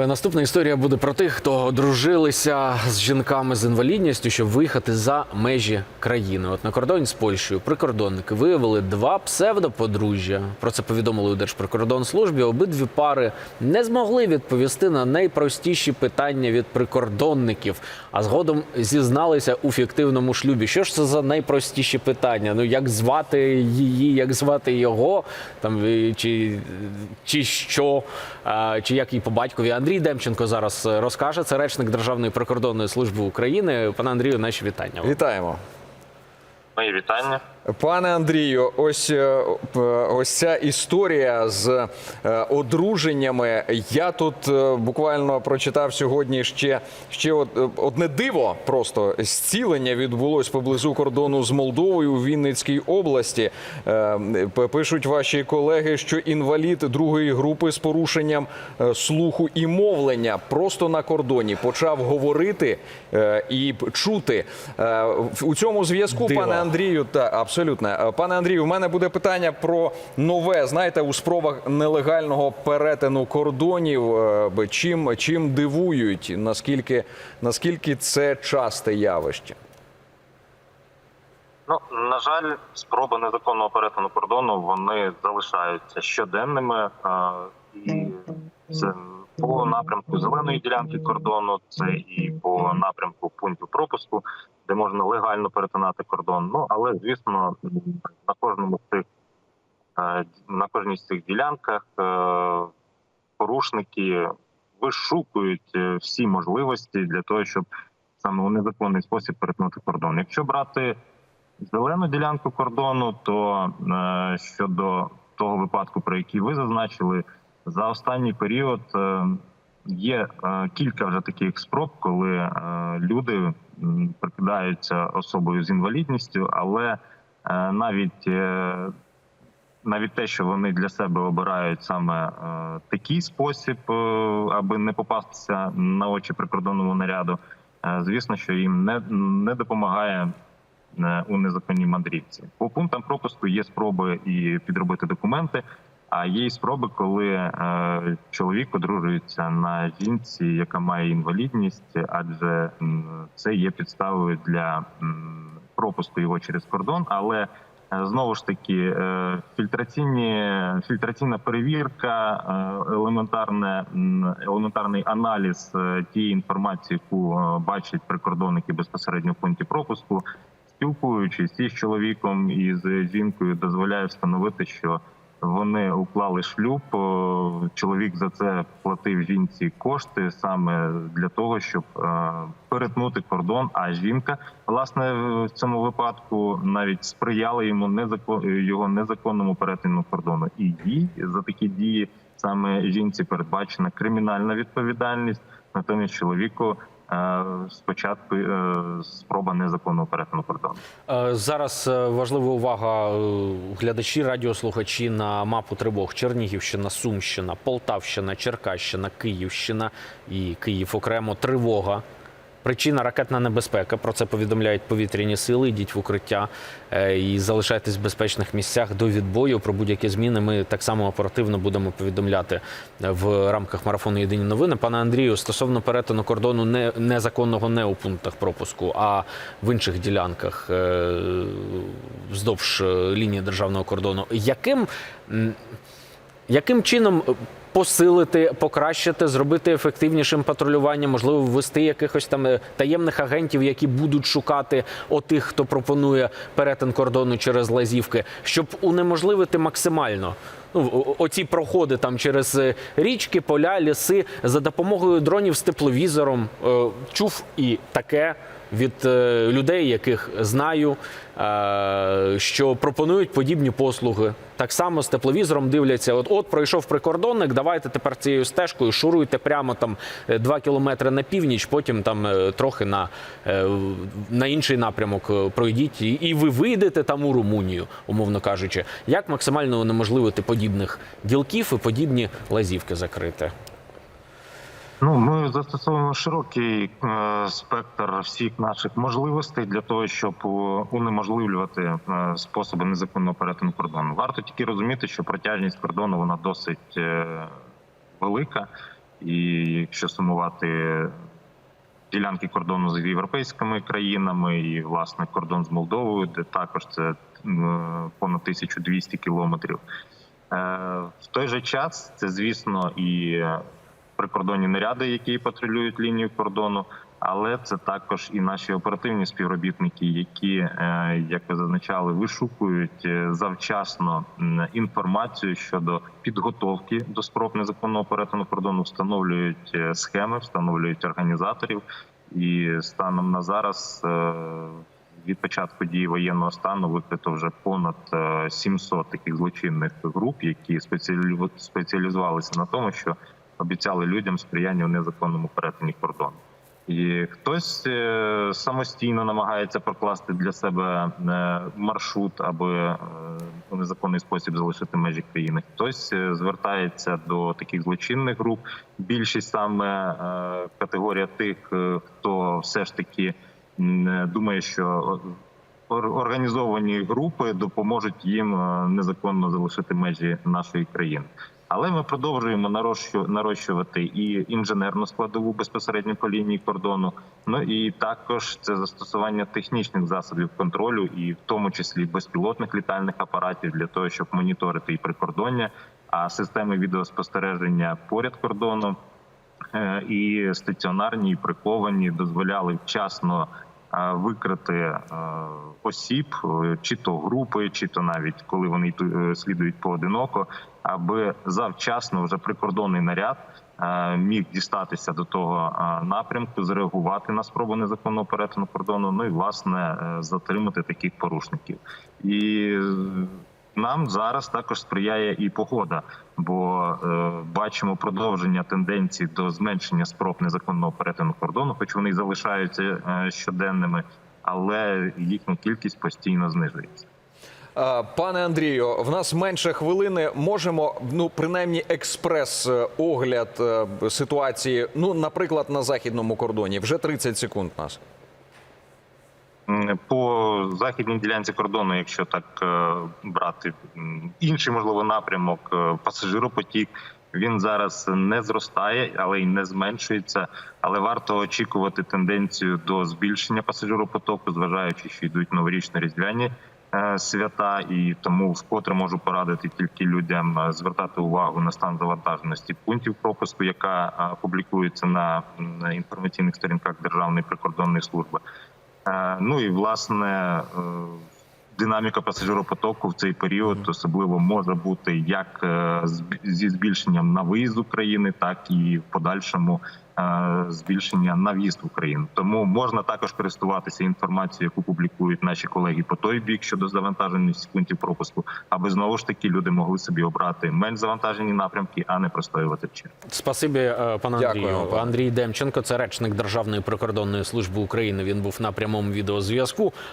Ой, Наступна історія буде про тих, хто одружилися з жінками з інвалідністю, щоб виїхати за межі країни. От на кордоні з Польщею прикордонники виявили два псевдоподружжя. Про це повідомили у Держприкордонслужбі. Обидві пари не змогли відповісти на найпростіші питання від прикордонників, а згодом зізналися у фіктивному шлюбі. Що ж це за найпростіші питання? Ну як звати її, як звати його, там чи, чи що, чи як їй по батькові. Андрій Демченко зараз е, розкаже. Це речник Державної прикордонної служби України. Пане Андрію, наші вітання. вам. Вітаємо. Мої вітання. Пане Андрію, ось е, ось ця історія з е, одруженнями. Я тут е, буквально прочитав сьогодні ще, ще одне диво. Просто зцілення відбулось поблизу кордону з Молдовою у Вінницькій області. Пишуть ваші колеги, що інвалід другої групи з порушенням слуху і мовлення просто на кордоні почав говорити і чути. У цьому зв'язку, пане Андрію, та абсолютно. Е, Пане Андрію, у мене буде питання про нове. Знаєте, у спробах нелегального перетину кордонів. е, Чим чим дивують? Наскільки наскільки це часте явище? Ну на жаль, спроби незаконного перетину кордону вони залишаються щоденними. е, І це по напрямку зеленої ділянки кордону, це і по напрямку пунктів пропуску, де можна легально перетинати кордон. Ну але звісно, на кожному з цих е, на кожній з цих ділянках е, порушники вишукують е, всі можливості для того, щоб саме у незаконний спосіб перетнути кордон. Якщо брати зелену ділянку кордону, то щодо того випадку, про який ви зазначили, за останній період є е, кілька вже таких спроб, коли е, люди прикидаються особою з інвалідністю, але е, навіть навіть те, що вони для себе обирають саме такий спосіб, аби не попастися на очі прикордонному наряду, звісно, що їм не, не допомагає у незаконній мандрівці. По пунктам пропуску є спроби і підробити документи. А є й спроби, коли е, чоловік одружується на жінці, яка має інвалідність, адже це є підставою для пропуску його через кордон. Але е, знову ж таки е, фільтраційні фільтраційна перевірка, елементарне елементарний аналіз тієї інформації, яку бачать прикордонники безпосередньо в пункті пропуску, спілкуючись і з чоловіком і з жінкою, дозволяє встановити, що вони уклали шлюб. Чоловік за це платив жінці кошти саме для того, щоб е, перетнути кордон. А жінка, власне, в цьому випадку навіть сприяла йому незакон його незаконному перетину кордону. І їй за такі дії саме жінці передбачена кримінальна відповідальність. Натомість чоловіку е, спочатку е, спроба незаконного перетину кордону. Е, Зараз е, важлива увага е, глядачі, радіослухачі на мапу тривог: Чернігівщина, Сумщина, Полтавщина, Черкащина, Київщина і Київ окремо тривога. Причина ракетна небезпека. Про це повідомляють повітряні сили. Йдіть в укриття е, і залишайтесь в безпечних місцях до відбою. Про будь-які зміни ми так само оперативно будемо повідомляти в рамках марафону Єдині новини. Пане Андрію, стосовно перетину кордону не незаконного не у пунктах пропуску, а в інших ділянках е, вздовж е, лінії державного кордону. Яким яким чином е, посилити, покращити, зробити ефективнішим патрулювання, можливо, ввести якихось там е, таємних агентів, які будуть шукати отих, хто пропонує перетин кордону через лазівки, щоб унеможливити максимально. Ну, оці проходи там через е, річки, поля, ліси за допомогою дронів з тепловізором. Е, Чув і таке від е, людей, яких знаю, що пропонують подібні послуги. Так само з тепловізором дивляться: от от пройшов прикордонник, давайте тепер цією стежкою шуруйте прямо там е, два кілометри на північ, потім там трохи на, на інший напрямок пройдіть, і, ви вийдете там у Румунію, умовно кажучи. Як максимально унеможливити подібних ділків і подібні лазівки закрити? Ну, ми застосовуємо широкий е, спектр всіх наших можливостей для того, щоб е, унеможливлювати е, способи незаконного перетину кордону. Варто тільки розуміти, що протяжність кордону вона досить велика, І якщо сумувати ділянки кордону з європейськими країнами і власне кордон з Молдовою, де також це понад 1200 кілометрів. Е, В той же час це, звісно, і прикордонні наряди, які патрулюють лінію кордону, але це також і наші оперативні співробітники, які, е, як ви зазначали, вишукують е, завчасно інформацію щодо підготовки до спроб незаконного перетину кордону, встановлюють схеми, встановлюють організаторів. І станом на зараз від початку дії воєнного стану викрито вже понад е, 700 таких злочинних груп, які спеціалізувалися на тому, що обіцяли людям сприяння в незаконному перетині кордону. І хтось е, самостійно намагається прокласти для себе е, маршрут, аби е, у незаконний спосіб залишити межі країни. Хтось е, звертається до таких злочинних груп. Більшість саме е, категорія тих, е, хто все ж таки е, думає, що організовані групи допоможуть їм е, незаконно залишити межі нашої країни. Але ми продовжуємо нарощу- нарощувати і інженерну складову безпосередньо по лінії кордону. Ну і також це застосування технічних засобів контролю, і в тому числі безпілотних літальних апаратів для того, щоб моніторити і прикордоння, а системи відеоспостереження поряд кордоном е, і стаціонарні, і приковані дозволяли вчасно викрити е, осіб, е, чи то групи, чи то навіть коли вони е, слідують поодиноко, аби завчасно вже прикордонний наряд е, міг дістатися до того е, напрямку, зреагувати на спробу незаконного перетину кордону. Ну і власне е, затримати таких порушників. І е, нам зараз також сприяє і погода, бо е, бачимо продовження тенденцій до зменшення спроб незаконного перетину кордону, хоч вони залишаються е, щоденними, але їхня кількість постійно знижується. Е, Пане Андрію, в нас менше хвилини. Можемо ну принаймні експрес-огляд е, ситуації. Ну, наприклад, на західному кордоні. Вже 30 секунд нас. По західній ділянці кордону, якщо так е, брати інший можливо напрямок, е, пасажиропотік. Він зараз не зростає, але й не зменшується. Але варто очікувати тенденцію до збільшення пасажиропотоку, зважаючи, що йдуть новорічно різдвяні е, свята, і тому вкотре можу порадити тільки людям звертати увагу на стан завантаженості пунктів пропуску, яка публікується на інформаційних сторінках Державної прикордонної служби. Ну і власне е, динаміка пасажиропотоку в цей період особливо може бути як е, зі збільшенням на виїзд з України, так і в подальшому е, збільшення на в'їзд в Україну. Тому можна також користуватися інформацією, яку публікують наші колеги по той бік щодо завантаженості пунктів пропуску, аби знову ж таки люди могли собі обрати менш завантажені напрямки, а не простоювати в. Спасибі, е, пане Андрію. вам. Андрій Демченко, це речник Державної прикордонної служби України. Він був на прямому відеозв'язку.